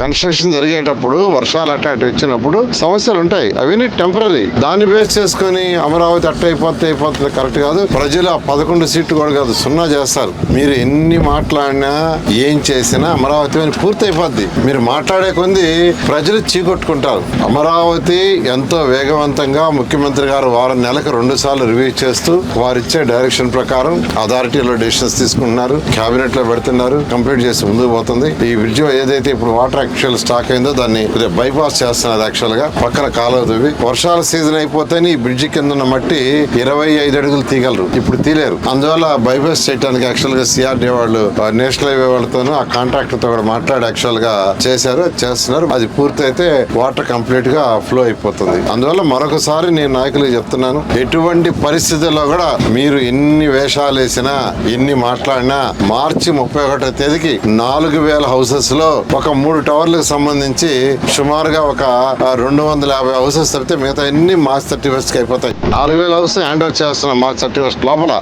Construction జరిగేటప్పుడు వర్షాలు అట్ట అటు వచ్చినప్పుడు సమస్యలు ఉంటాయి అవన్నీ టెంపరీ దాన్ని బేస్ చేసుకొని అమరావతి అట్ట అయిపోతే అయిపోతుంది. కరెక్ట్ కాదు. ప్రజలు ఆ పదకొండు సీట్లు కూడా కాదు సున్నా చేస్తారు. మీరు ఎన్ని మాట్లాడినా ఏం చేసినా అమరావతి అని పూర్తి అయిపోద్ది. మీరు మాట్లాడే కొంది ప్రజలు చీకొట్టుకుంటారు. అమరావతి ఎంతో వేగవంతంగా ముఖ్యమంత్రి గారు వారం నెలకు రెండు సార్లు రివ్యూ చేస్తూ వారిచ్చే డైరెక్షన్ ప్రకారం అథారిటీలో డెసిషన్స్ తీసుకుంటున్నారు. కేబినెట్లో పెడుతున్నారు. కంప్లీట్ చేసి ముందుకు పోతుంది. ఈ బ్రిడ్జ్ ఏదైతే ఇప్పుడు వాటర్ యాక్చువల్ స్టాక్ అయిందో దాన్ని బైపాస్ చేస్తున్నారు యాక్చువల్గా. పక్కన కాలువ తవ్వి వర్షాల సీజన్ అయిపోతేనే ఈ బ్రిడ్జ్ కింద ఉన్న మట్టి ఇరవై ఐదు అడుగులు తీగలరు ఇప్పుడు తీలేరు అందువల్ల బైపాస్ చేయడానికి యాక్చువల్గా సిఆర్డీ వాళ్ళు నేషనల్ హైవే వాళ్ళతోనూ ఆ కాంట్రాక్టర్తో కూడా మాట్లాడి యాక్చువల్గా చేశారు చేస్తున్నారు. అది పూర్తయితే వాటర్ కంప్లీట్గా ఫ్లో అయిపోతుంది. అందువల్ల మరొకసారి నేను నాయకులకు చెప్తున్నాను ఎటువంటి పరిస్థితుల్లో కూడా మీరు ఎన్ని వేషాలు వేసినా ఎన్ని మాట్లాడినా మార్చి ముప్పై ఒకటో తేదీకి నాలుగు వేల హౌసెస్లో ఒక మూడు టవర్లకు సంబంధించి సుమారుగా ఒక రెండు వందల యాభై హౌసెస్ తప్పితే మిగతా అన్ని మార్చ్ థర్టీ ఫస్ట్కి అయిపోతాయి. నాలుగు వేల హౌస్ హ్యాండ్ ఓవర్ చేస్తున్నాం మార్చ్ థర్టీ ఫస్ట్ లోపల.